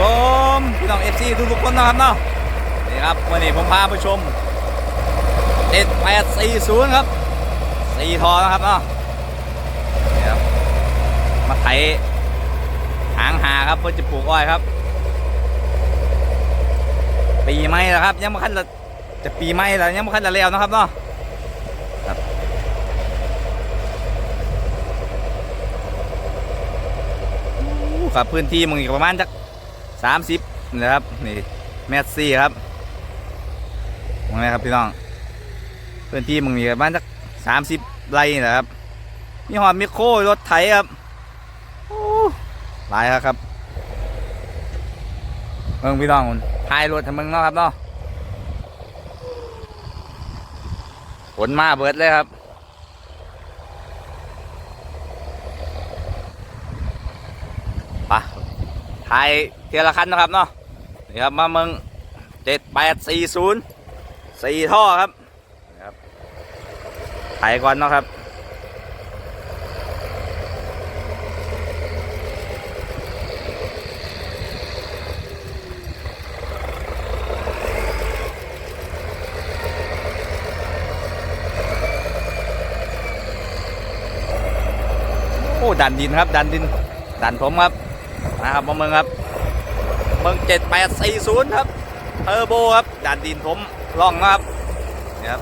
ผมพี่น้องเอฟซีทุกๆคนนะครับเนาะนี่ครับวันนี้ผมพาผู้ชมเอ็ดแปดสี่ศูนย์ครับสี่ทอนะครับเนาะนี่ครับมาไถหางหาครับเพื่อจะปลูกอ้อยครับ ปีใหม่แล้วครับ ยังไม่คันละจะปีใหม่แล้วยังไม่คันละแล้วนะครับเนาะครับครับพื้นที่มึงอีกประมาณจัก สามสิบนะครับนี่เมตรสี่ครับมองไหมครับพี่น้องพื้นที่มึงมีประมาณจักสามสิบไร่นี่แหละครับ มีหอดมิโครรถไถครับโอ้หลายครับครับเมืองพี่น้องคุณพายรถทำมึงเนาะครับเนาะฝนมาเบิดเลยครับ ไป ถ่ายเทียละคันนะครับเนาะนี่ครับมาเมืองเจ็ดแปดสี่ศูนย์สี่ท่อครับนี่ครับถ่ายก่อนเนาะครับโอ้ดันดินครับ ดันดิน ดันผมครับ นะครับมาเมืองครับ เมืองเจ็ดแปดสี่ศูนย์ครับเทอร์โบครับดันดินผมล่องครับเนี่ยครับ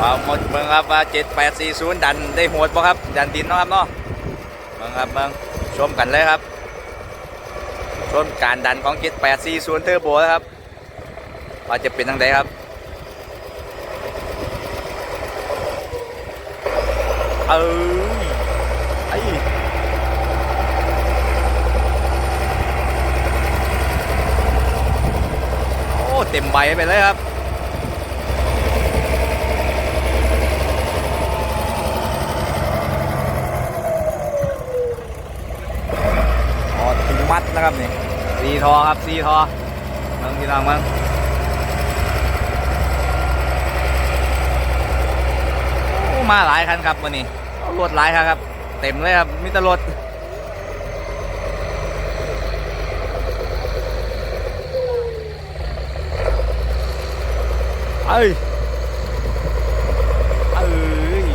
ว้าวหมดเมืองครับว่าเจ็ดแปดสี่ศูนย์ดันได้โหดป่ะครับ ดันดินเนาะครับเนาะเมืองครับเมือง ชมกันเลยครับชนการดันของเจ็ดแปดสี่ศูนย์เทอร์โบนะครับว่าจะเป็นทางใดครับ เออไอโอ้ เต็มใบไปเลยครับ อ๋อถึงมั ดนะครับนี่สีทอครับสีทอเมืองที่น้องมืองมาหลายคันครับวันนี้รถหลายคันครับ เต็มเลยครับมีต่รถเอ้ยเอ้ย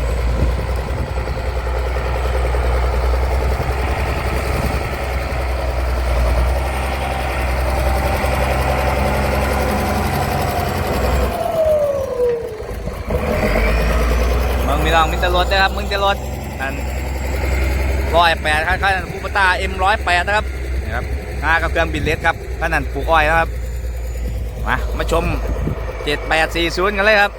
มีลองมิตรรถนะครับมึงจะรถนั่นร้อยแปดคล้ายๆคูปตาเอ็มร้อยแปดนะครับนะครับงากับเครื่องบินเล็กครับขนาดปลูกอ้อยนะครับมามาชมเจ็ดแปดสี่ศูนย์กันเลยครับ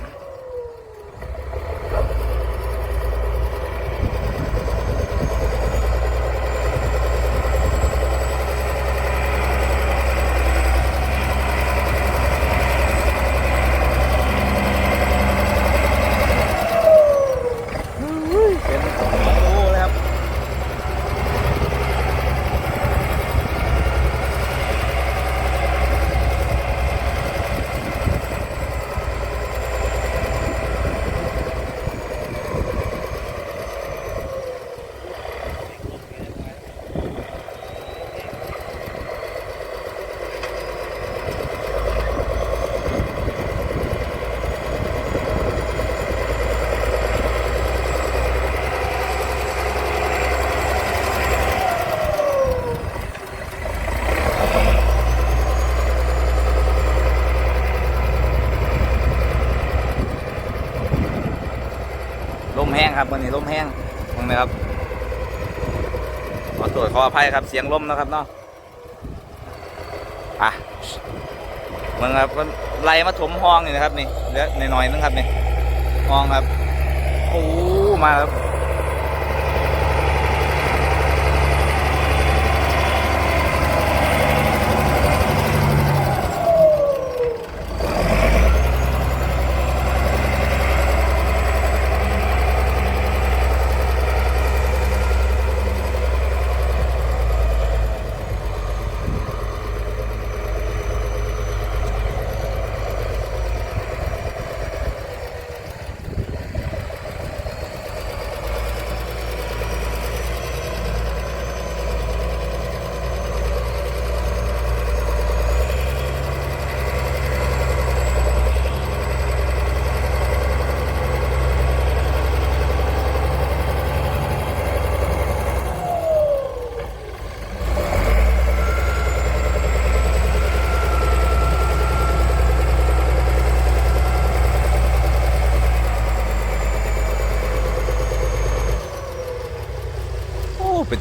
เป็นโอ้เลยครับล มแห้งครับวันนี้ลมแห้งมองนะครับขอตรวจขออภัยครับเสียงลมนะครับเนาะอะมึงครับก็ไล่มาถมห้องนี่นะครับนี่เหลือหน่อยๆนึงครับนี่ห้องครับโอ้มาครับ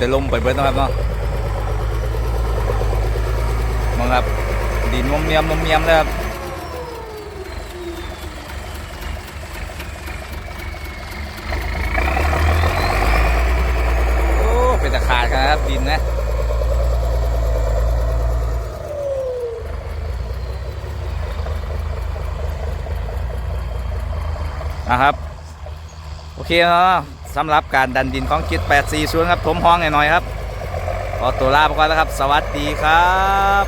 แต่ลมไปเบิดนะครับเนาะมองครับดินนมเนียมนมเนียมเลยครับโอ้เป็นตะขาดครับดินนะนะครับ โอเคเนาะ สำหรับการดันดินของคิด840ครับถมห้องหน่อยๆครับขอตัวลาไปก่อนแล้วครับ สวัสดีครับ